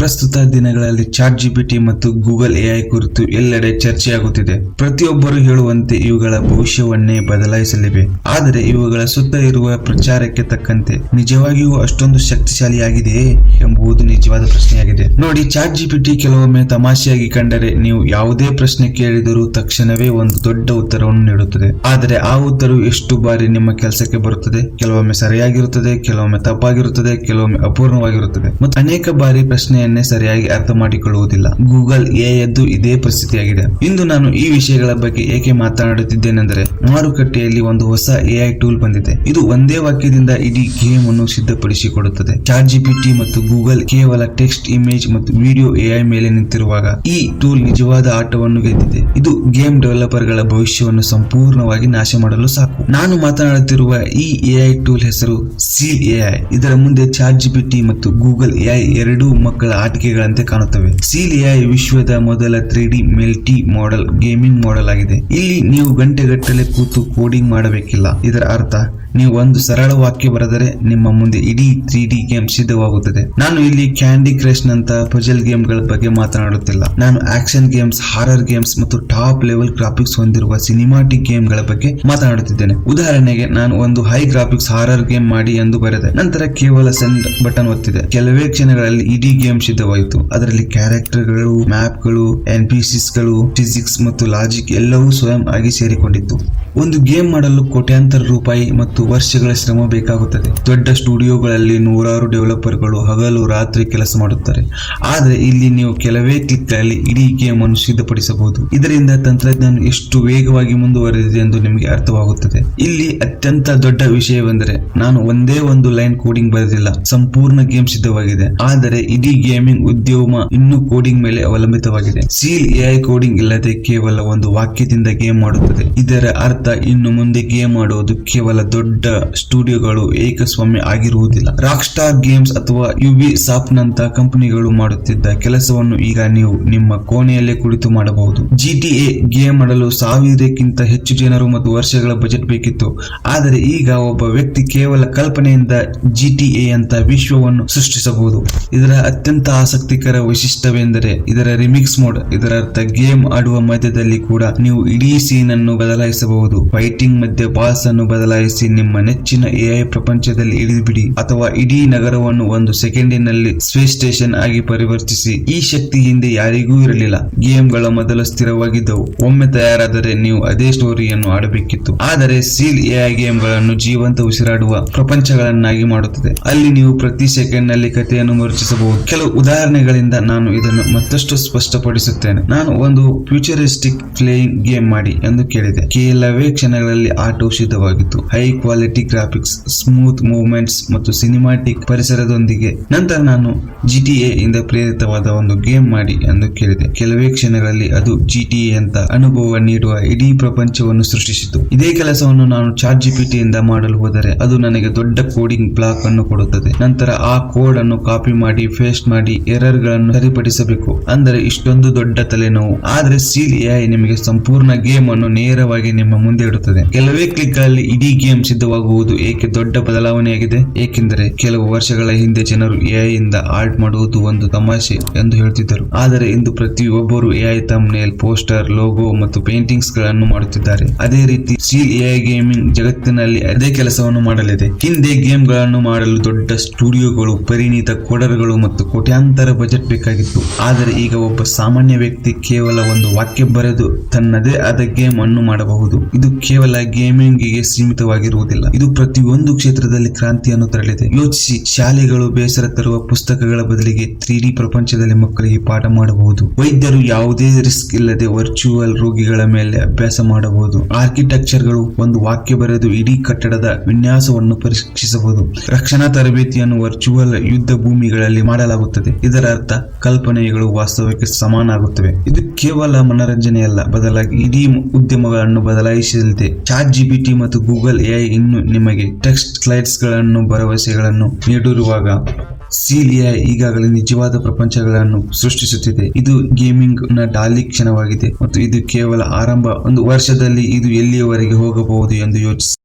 ಪ್ರಸ್ತುತ ದಿನಗಳಲ್ಲಿ chat GPT ಮತ್ತು ಗೂಗಲ್ ಎಐ ಕುರಿತು ಎಲ್ಲೆಡೆ ಚರ್ಚೆಯಾಗುತ್ತಿದೆ. ಪ್ರತಿಯೊಬ್ಬರು ಹೇಳುವಂತೆ ಇವುಗಳ ಭವಿಷ್ಯವನ್ನೇ ಬದಲಾಯಿಸಲಿವೆ. ಆದರೆ ಇವುಗಳ ಸುತ್ತ ಇರುವ ಪ್ರಚಾರಕ್ಕೆ ತಕ್ಕಂತೆ ನಿಜವಾಗಿಯೂ ಅಷ್ಟೊಂದು ಶಕ್ತಿಶಾಲಿಯಾಗಿದೆಯೇ ಎಂಬುದು ನಿಜವಾದ ಪ್ರಶ್ನೆಯಾಗಿದೆ. ನೋಡಿ ಚಾಟ್ ಜಿಪಿಟಿ ಕೆಲವೊಮ್ಮೆ ತಮಾಷೆಯಾಗಿ ಕಂಡರೆ ನೀವು ಯಾವುದೇ ಪ್ರಶ್ನೆ ಕೇಳಿದರೂ ತಕ್ಷಣವೇ ಒಂದು ದೊಡ್ಡ ಉತ್ತರವನ್ನು ನೀಡುತ್ತದೆ. ಆದರೆ ಆ ಉತ್ತರವು ಎಷ್ಟು ಬಾರಿ ನಿಮ್ಮ ಕೆಲಸಕ್ಕೆ ಬರುತ್ತದೆ? ಕೆಲವೊಮ್ಮೆ ಸರಿಯಾಗಿರುತ್ತದೆ, ಕೆಲವೊಮ್ಮೆ ತಪ್ಪಾಗಿರುತ್ತದೆ, ಕೆಲವೊಮ್ಮೆ ಅಪೂರ್ಣವಾಗಿರುತ್ತದೆ. ಮತ್ತು ಅನೇಕ ಬಾರಿ ಪ್ರಶ್ನೆಯನ್ನೇ ಸರಿಯಾಗಿ ಅರ್ಥ ಮಾಡಿಕೊಳ್ಳುವುದಿಲ್ಲ. ಗೂಗಲ್ ಎದ್ದು ಇದೇ ಪರಿಸ್ಥಿತಿಯಾಗಿದೆ. ಇಂದು ನಾನು ಈ ವಿಷಯಗಳ ಬಗ್ಗೆ ಏಕೆ ಮಾತನಾಡುತ್ತಿದ್ದೇನೆಂದರೆ, ಮಾರುಕಟ್ಟೆಯಲ್ಲಿ ಒಂದು ಹೊಸ ಎಐ ಟೂಲ್ ಬಂದಿದೆ. ಇದು ಒಂದೇ ವಾಕ್ಯದಿಂದ ಇಡೀ ಗೇಮ್ ಅನ್ನು ಸಿದ್ಧಪಡಿಸಿಕೊಡುತ್ತದೆ. ಚಾರ್ಟ್ ಜಿಪಿಟಿ ಮತ್ತು ಗೂಗಲ್ ಕೇವಲ ಟೆಕ್ಸ್ಟ್, ಇಮೇಜ್ ಮತ್ತು ವಿಡಿಯೋ ಎಐ ಮೇಲೆ ನಿಂತಿರುವಾಗ ಈ ಟೂಲ್ ನಿಜವಾದ ಆಟವನ್ನು ಗೆದ್ದಿದೆ. ಇದು ಗೇಮ್ ಡೆವಲಪರ್ಗಳ ಭವಿಷ್ಯವನ್ನು ಸಂಪೂರ್ಣವಾಗಿ ನಾಶ ಮಾಡಲು ಸಾಕು. ನಾನು ಮಾತನಾಡುತ್ತಿರುವ ಈ ಎಐ ಟೂಲ್ ಹೆಸರು ಎಐ. ಇದರ ಮುಂದೆ ಚಾರ್ಟ್ ಜಿಪಿಟಿ ಮತ್ತು ಗೂಗಲ್ ಎಐ ಎರಡೂ ಮಕ್ಕಳ ಆಟಿಕೆಗಳಂತೆ ಕಾಣುತ್ತವೆ. ಸೀಲಿಯಾ ವಿಶ್ವದ ಮೊದಲ three D multi model, gaming model ಆಗಿದೆ. ಇಲ್ಲಿ ನೀವು ಗಂಟೆಗಟ್ಟಲೆ ಕೂತು ಕೋಡಿಂಗ್ ಮಾಡಬೇಕಿಲ್ಲ. ಇದರ ಅರ್ಥ ನೀವು ಒಂದು ಸರಳ ವಾಕ್ಯ ಬರೆದರೆ ನಿಮ್ಮ ಮುಂದೆ ಇಡೀ ತ್ರೀ ಡಿ ಗೇಮ್ ಸಿದ್ಧವಾಗುತ್ತದೆ. ನಾನು ಇಲ್ಲಿ ಕ್ಯಾಂಡಿ ಕ್ರಶ್ ನಂತ ಪಜಲ್ ಗೇಮ್ಗಳ ಬಗ್ಗೆ ಮಾತನಾಡುತ್ತಿಲ್ಲ. ನಾನು ಆಕ್ಷನ್ ಗೇಮ್ಸ್ ಹಾರರ್ ಗೇಮ್ಸ್ ಮತ್ತು ಟಾಪ್ ಲೆವೆಲ್ ಗ್ರಾಫಿಕ್ಸ್ ಹೊಂದಿರುವ ಸಿನಿಮಾಟಿಕ್ ಗೇಮ್ಗಳ ಬಗ್ಗೆ ಮಾತನಾಡುತ್ತಿದ್ದೇನೆ. ಉದಾಹರಣೆಗೆ ನಾನು ಒಂದು ಹೈ ಗ್ರಾಫಿಕ್ಸ್ ಹಾರರ್ ಗೇಮ್ ಮಾಡಿ ಎಂದು ಬರೆದೆ. ನಂತರ ಕೇವಲ ಸೆಂಡ್ ಬಟನ್ ಒತ್ತಿದೆ. ಕೆಲವೇ ಕ್ಷಣಗಳಲ್ಲಿ ಇಡೀ ಗೇಮ್ ಸಿದ್ಧವಾಯಿತು. ಅದರಲ್ಲಿ ಕ್ಯಾರೆಕ್ಟರ್ಗಳು ಮ್ಯಾಪ್ಗಳು ಎನ್ ಪಿ ಗಳು ಫಿಸಿಕ್ಸ್ ಮತ್ತು ಲಾಜಿಕ್ ಎಲ್ಲವೂ ಸ್ವಯಂ ಆಗಿ ಸೇರಿಕೊಂಡಿತ್ತು. ಒಂದು ಗೇಮ್ ಮಾಡಲು ಕೋಟ್ಯಾಂತರ ರೂಪಾಯಿ ಮತ್ತು ವರ್ಷಗಳ ಶ್ರಮ ಬೇಕಾಗುತ್ತದೆ. ದೊಡ್ಡ ಸ್ಟುಡಿಯೋಗಳಲ್ಲಿ ನೂರಾರು ಡೆವಲಪರ್ಗಳು ಹಗಲು ರಾತ್ರಿ ಕೆಲಸ ಮಾಡುತ್ತಾರೆ. ಆದರೆ ಇಲ್ಲಿ ನೀವು ಕೆಲವೇ ಕ್ಲಿಕ್ಗಳಲ್ಲಿ ಇಡೀ ಗೇಮ್ ಅನ್ನು ಸಿದ್ಧಪಡಿಸಬಹುದು ಇದರಿಂದ ತಂತ್ರಜ್ಞಾನ ಎಷ್ಟು ವೇಗವಾಗಿ ಮುಂದುವರೆದಿದೆ ಎಂದು ನಿಮಗೆ ಅರ್ಥವಾಗುತ್ತದೆ. ಇಲ್ಲಿ ಅತ್ಯಂತ ದೊಡ್ಡ ವಿಷಯವೆಂದರೆ ನಾನು ಒಂದೇ ಒಂದು ಲೈನ್ ಕೋಡಿಂಗ್ ಬರೆದಿಲ್ಲ. ಸಂಪೂರ್ಣ ಗೇಮ್ ಸಿದ್ಧವಾಗಿದೆ. ಆದರೆ ಇಡೀ ಗೇಮಿಂಗ್ ಉದ್ಯಮ ಇನ್ನೂ ಕೋಡಿಂಗ್ ಮೇಲೆ ಅವಲಂಬಿತವಾಗಿದೆ. ಸೀಲ್ ಎಐ ಕೋಡಿಂಗ್ ಇಲ್ಲದೆ ಕೇವಲ ಒಂದು ವಾಕ್ಯದಿಂದ ಗೇಮ್ ಮಾಡುತ್ತದೆ. ಇದರ ಅರ್ಥ ಇನ್ನು ಮುಂದೆ ಗೇಮ್ ಆಡೋದು ಕೇವಲ ದೊಡ್ಡ ಸ್ಟುಡಿಯೋಗಳು ಏಕಸ್ವಾಮ್ಯ ಆಗಿರುವುದಿಲ್ಲ. ರಾಕ್ ಸ್ಟಾರ್ ಗೇಮ್ಸ್ ಅಥವಾ ಯುಬಿ ಸಾಫ್ಟ್ ನಂತ ಕಂಪನಿಗಳು ಮಾಡುತ್ತಿದ್ದ ಕೆಲಸವನ್ನು ಈಗ ನೀವು ನಿಮ್ಮ ಕೋಣೆಯಲ್ಲೇ ಕುಳಿತು ಮಾಡಬಹುದು. ಜಿಟಿಎ ಗೇಮ್ ಮಾಡಲು ಸಾವಿರಕ್ಕಿಂತ ಹೆಚ್ಚು ಜನರು ಮತ್ತು ವರ್ಷಗಳ ಬಜೆಟ್ ಬೇಕಿತ್ತು. ಆದರೆ ಈಗ ಒಬ್ಬ ವ್ಯಕ್ತಿ ಕೇವಲ ಕಲ್ಪನೆಯಿಂದ ಜಿಟಿಎ ಅಂತ ವಿಶ್ವವನ್ನು ಸೃಷ್ಟಿಸಬಹುದು. ಇದರ ಅತ್ಯಂತ ಆಸಕ್ತಿಕರ ವೈಶಿಷ್ಟ್ಯವೆಂದರೆ ಇದರ ರಿಮಿಕ್ಸ್ ಮೋಡ್ ಇದರ ಅರ್ಥ ಗೇಮ್ ಆಡುವ ಮಧ್ಯದಲ್ಲಿ ಕೂಡ ನೀವು ಇಡೀ ಸೀನ್ ಅನ್ನು ಬದಲಾಯಿಸಬಹುದು. ಫೈಟಿಂಗ್ ಮಧ್ಯೆ ಬಾಸ್ ಅನ್ನು ಬದಲಾಯಿಸಿ ನಿಮ್ಮ ನೆಚ್ಚಿನ ಎಐ ಪ್ರಪಂಚದಲ್ಲಿ ಇಳಿದುಬಿಡಿ. ಅಥವಾ ಇಡೀ ನಗರವನ್ನು ಒಂದು ಸೆಕೆಂಡಿನಲ್ಲಿ ಸ್ಪೇಸ್ ಸ್ಟೇಷನ್ ಆಗಿ ಪರಿವರ್ತಿಸಿ. ಈ ಶಕ್ತಿ ಹಿಂದೆ ಯಾರಿಗೂ ಇರಲಿಲ್ಲ. ಗೇಮ್ಗಳ ಮೊದಲು ಸ್ಥಿರವಾಗಿದ್ದವು. ಒಮ್ಮೆ ತಯಾರಾದರೆ ನೀವು ಅದೇ ಸ್ಟೋರಿಯನ್ನು ಆಡಬೇಕಿತ್ತು. ಆದರೆ ಸೀಲ್ ಎಐ ಗೇಮ್ಗಳನ್ನು ಜೀವಂತ ಉಸಿರಾಡುವ ಪ್ರಪಂಚಗಳನ್ನಾಗಿ ಮಾಡುತ್ತದೆ. ಅಲ್ಲಿ ನೀವು ಪ್ರತಿ ಸೆಕೆಂಡ್ನಲ್ಲಿ ಕಥೆಯನ್ನು ಮರುಚಿಸಬಹುದು. ಕೆಲವು ಉದಾಹರಣೆಗಳಿಂದ ನಾನು ಇದನ್ನು ಮತ್ತಷ್ಟು ಸ್ಪಷ್ಟಪಡಿಸುತ್ತೇನೆ. ನಾನು ಒಂದು ಫ್ಯೂಚರಿಸ್ಟಿಕ್ ಪ್ಲೇಯಿಂಗ್ ಗೇಮ್ ಮಾಡಿ ಎಂದು ಕೇಳಿದೆ. ಕೆಲವೇ ಕ್ಷಣಗಳಲ್ಲಿ ಆಟೋ ಸಿದ್ಧವಾಗಿತ್ತು high quality graphics, smooth movements ಮತ್ತು ಸಿನಿಮಾಟಿಕ್ ಪರಿಸರದೊಂದಿಗೆ. ನಂತರ ನಾನು ಜಿಟಿಎ ಇಂದ ಪ್ರೇರಿತವಾದ ಒಂದು ಗೇಮ್ ಮಾಡಿ ಎಂದು ಕೇಳಿದೆ. ಕೆಲವೇ ಕ್ಷಣಗಳಲ್ಲಿ ಅದು ಜಿಟಿಎ ಅಂತ ಅನುಭವ ನೀಡುವ ಇಡೀ ಪ್ರಪಂಚವನ್ನು ಸೃಷ್ಟಿಸಿತು. ಇದೇ ಕೆಲಸವನ್ನು ನಾನು ಚಾಟ್ ಇಂದ ಮಾಡಲು ಹೋದರೆ ಅದು ನನಗೆ ದೊಡ್ಡ ಕೋಡಿಂಗ್ ಬ್ಲಾಕ್ ಅನ್ನು ಕೊಡುತ್ತದೆ. ನಂತರ ಆ ಕೋಡ್ ಅನ್ನು ಕಾಪಿ ಮಾಡಿ ಫೇಸ್ಟ್ ಮಾಡಿ, ಎರರ್ಗಳನ್ನು ಸರಿಪಡಿಸಬೇಕು. ಅಂದರೆ ಇಷ್ಟೊಂದು ದೊಡ್ಡ ತಲೆನೋವು. ಆದರೆ ಸೀಲ್ ಎಐ ನಿಮಗೆ ಸಂಪೂರ್ಣ ಗೇಮ್ ಅನ್ನು ನೇರವಾಗಿ ನಿಮ್ಮ ಮುಂದೆ ಇಡುತ್ತದೆ ಕೆಲವೇ ಕ್ಲಿಕ್ಗಳಲ್ಲಿ ಇಡೀ ಗೇಮ್ ಸಿದ್ಧವಾಗುವುದು ಏಕೆ ದೊಡ್ಡ ಬದಲಾವಣೆಯಾಗಿದೆ? ಏಕೆಂದರೆ ಕೆಲವು ವರ್ಷಗಳ ಹಿಂದೆ ಜನರು ಎಐ ಇಂದ ಆರ್ಟ್ ಮಾಡುವುದು ಒಂದು ತಮಾಷೆ ಎಂದು ಹೇಳುತ್ತಿದ್ದರು ಆದರೆ ಇಂದು ಪ್ರತಿಯೊಬ್ಬರು ಎಐ ನೇಲ್ ಪೋಸ್ಟರ್, ಲೋಗೋ ಮತ್ತು ಪೇಂಟಿಂಗ್ಸ್ಗಳನ್ನು ಮಾಡುತ್ತಿದ್ದಾರೆ. ಅದೇ ರೀತಿ ಸ್ಟೀಲ್ ಎಐ ಗೇಮಿಂಗ್ ಜಗತ್ತಿನಲ್ಲಿ ಅದೇ ಕೆಲಸವನ್ನು ಮಾಡಲಿದೆ. ಹಿಂದೆ ಗೇಮ್ಗಳನ್ನು ಮಾಡಲು ದೊಡ್ಡ ಸ್ಟುಡಿಯೋಗಳು, ಪರಿಣಿತ ಕೋಡರ್ಗಳು ಮತ್ತು ಕೋಟ್ಯಾಂತರ ಬಜೆಟ್ ಬೇಕಾಗಿತ್ತು. ಆದರೆ ಈಗ ಒಬ್ಬ ಸಾಮಾನ್ಯ ವ್ಯಕ್ತಿ ಕೇವಲ ಒಂದು ವಾಕ್ಯ ಬರೆದು ತನ್ನದೇ ಆದ ಗೇಮ್ ಅನ್ನು ಮಾಡಬಹುದು. ಇದು ಕೇವಲ ಗೇಮಿಂಗ್ಗೆ ಸೀಮಿತವಾಗಿರುವುದಿಲ್ಲ. ಇದು ಪ್ರತಿಯೊಂದು ಕ್ಷೇತ್ರದಲ್ಲಿ ಕ್ರಾಂತಿಯನ್ನು ತರಲಿದೆ. ಯೋಚಿಸಿ, ಶಾಲೆಗಳು ಬೇಸರ ತರುವ ಪುಸ್ತಕಗಳ ಬದಲಿಗೆ ತ್ರೀ ಪ್ರಪಂಚದಲ್ಲಿ ಮಕ್ಕಳಿಗೆ ಪಾಠ ಮಾಡಬಹುದು. ವೈದ್ಯರು ಯಾವುದೇ ರಿಸ್ಕ್ ಇಲ್ಲದೆ ವರ್ಚುವಲ್ ರೋಗಿಗಳ ಮೇಲೆ ಅಭ್ಯಾಸ ಮಾಡಬಹುದು. ಆರ್ಕಿಟೆಕ್ಚರ್ಗಳು ಒಂದು ವಾಕ್ಯ ಬರೆದು ಇಡೀ ಕಟ್ಟಡದ ವಿನ್ಯಾಸವನ್ನು ಪರೀಕ್ಷಿಸಬಹುದು. ರಕ್ಷಣಾ ತರಬೇತಿಯನ್ನು ವರ್ಚುವಲ್ ಯುದ್ಧ ಭೂಮಿಗಳಲ್ಲಿ ಮಾಡಲಾಗುತ್ತದೆ. ಇದರ ಅರ್ಥ ಕಲ್ಪನೆಗಳು ವಾಸ್ತವಕ್ಕೆ ಸಮಾನಾಗುತ್ತವೆ. ಇದು ಕೇವಲ ಮನರಂಜನೆಯಲ್ಲ, ಬದಲಾಗಿ ಇಡೀ ಉದ್ಯಮಗಳನ್ನು ಬದಲಾಯಿಸಲಿದೆ ಚಾಟ್ ಜಿಪಿಟಿ ಮತ್ತು ಗೂಗಲ್ ಎಐ ಇನ್ನು ನಿಮಗೆ ಟೆಕ್ಸ್ಟ್ ಸ್ಲೈಡ್ಸ್ಗಳನ್ನು ಭರವಸೆಗಳನ್ನು ನೀಡಿರುವಾಗ ಸೀಲಿಯಾ ಈಗಾಗಲೇ ನಿಜವಾದ ಪ್ರಪಂಚಗಳನ್ನು ಸೃಷ್ಟಿಸುತ್ತಿದೆ. ಇದು ಗೇಮಿಂಗ್ನ ಡಾಲಿ ಕ್ಷಣವಾಗಿದೆ ಮತ್ತು ಇದು ಕೇವಲ ಆರಂಭ. ಒಂದು ವರ್ಷದಲ್ಲಿ ಇದು ಎಲ್ಲಿಯವರೆಗೆ ಹೋಗಬಹುದು ಎಂದು ಯೋಚಿಸಿ.